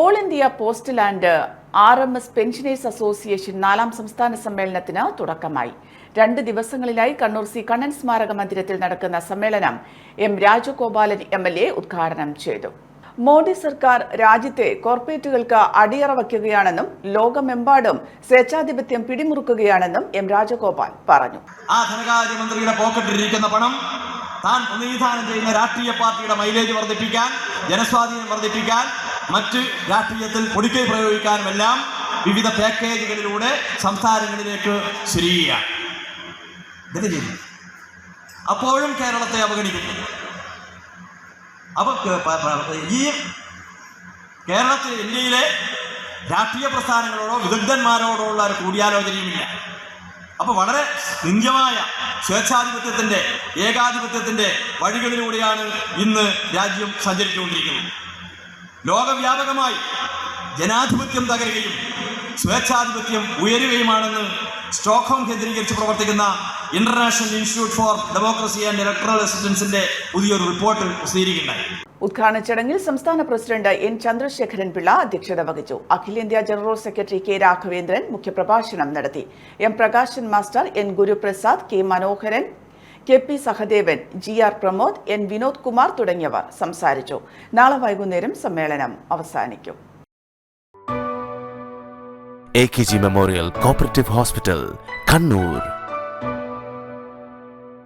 All India post and R M S pensioners association നാലാം സംസ്ഥാന സമ്മേളനത്തിന് തുടക്കമായി. രണ്ട് ദിവസങ്ങളിലായി കണ്ണൂർ സി കണ്ണൻ സ്മാരക മന്ദിരത്തിൽ നടക്കുന്ന സമ്മേളനം M Rajagopalan M L A ഉദ്ഘാടനം ചെയ്തു. മോദി സർക്കാർ രാജ്യത്തെ കോർപ്പറേറ്റുകൾക്ക് അടിയറ വയ്ക്കുകയാണെന്നും ലോകമെമ്പാടും സ്വേച്ഛാധിപത്യം പിടിമുറുക്കുകയാണെന്നും എം രാജഗോപാൽ പറഞ്ഞു. ആ ധനകാര്യമന്ത്രിയുടെ പോക്കറ്റിലിരിക്കുന്ന പണം താൻ പ്രതിനിധാനം ചെയ്യുന്ന രാഷ്ട്രീയ പാർട്ടിയുടെ മൈലേജ് വർദ്ധിപ്പിക്കാൻ ജനസ്വാധീനം വർദ്ധിപ്പിക്കാൻ മറ്റ് രാഷ്ട്രീയത്തിൽ പൊടിക്കൈ പ്രയോഗിക്കാനുമെല്ലാം വിവിധ പാക്കേജുകളിലൂടെ സംസ്ഥാനങ്ങളിലേക്ക് ശരിയാണ് അപ്പോഴും കേരളത്തെ അവഗണിക്കുന്നു. അപ്പൊ ക- പ- പ- ഈ കേരളത്തിൽ ഇന്ത്യയിലെ രാഷ്ട്രീയ പ്രസ്ഥാനങ്ങളോടോ വിദഗ്ധന്മാരോടോ ഉള്ള ഒരു കൂടിയാലോചനയുമില്ല. അപ്പോൾ വളരെ നിന്ദ്യമായ സ്വേച്ഛാധിപത്യത്തിന്റെ ഏകാധിപത്യത്തിന്റെ വഴികളിലൂടെയാണ് ഇന്ന് രാജ്യം സഞ്ചരിച്ചുകൊണ്ടിരിക്കുന്നത്. ലോകവ്യാപകമായി ജനാധിപത്യം തകരുകയും സ്വേച്ഛാധിപത്യം ഉയരുകയുമാണെന്ന് സ്റ്റോക്ക്ഹോം കേന്ദ്രീകരിച്ച് പ്രവർത്തിക്കുന്ന international institute for democracy and electoral അസിസ്റ്റൻസിന്റെ പുതിയൊരു റിപ്പോർട്ട് പ്രസിദ്ധീകരിക്കുകയുണ്ടായി. ഉദ്ഘാടന ചടങ്ങിൽ സംസ്ഥാന പ്രസിഡന്റ് എൻ ചന്ദ്രശേഖരൻ പിള്ള അധ്യക്ഷത വഹിച്ചു. അഖിലേന്ത്യാ ജനറൽ സെക്രട്ടറി കെ രാഘവേന്ദ്രൻ മുഖ്യപ്രഭാഷണം നടത്തി. M Prakashan master N Guruprasad K Manoharan K P Sahadevan G R Pramod N Vinod Kumar തുടങ്ങിയവർ സംസാരിച്ചു. നാളെ വൈകുന്നേരം സമ്മേളനം അവസാനിക്കും. A K G memorial cooperative hospital Kannur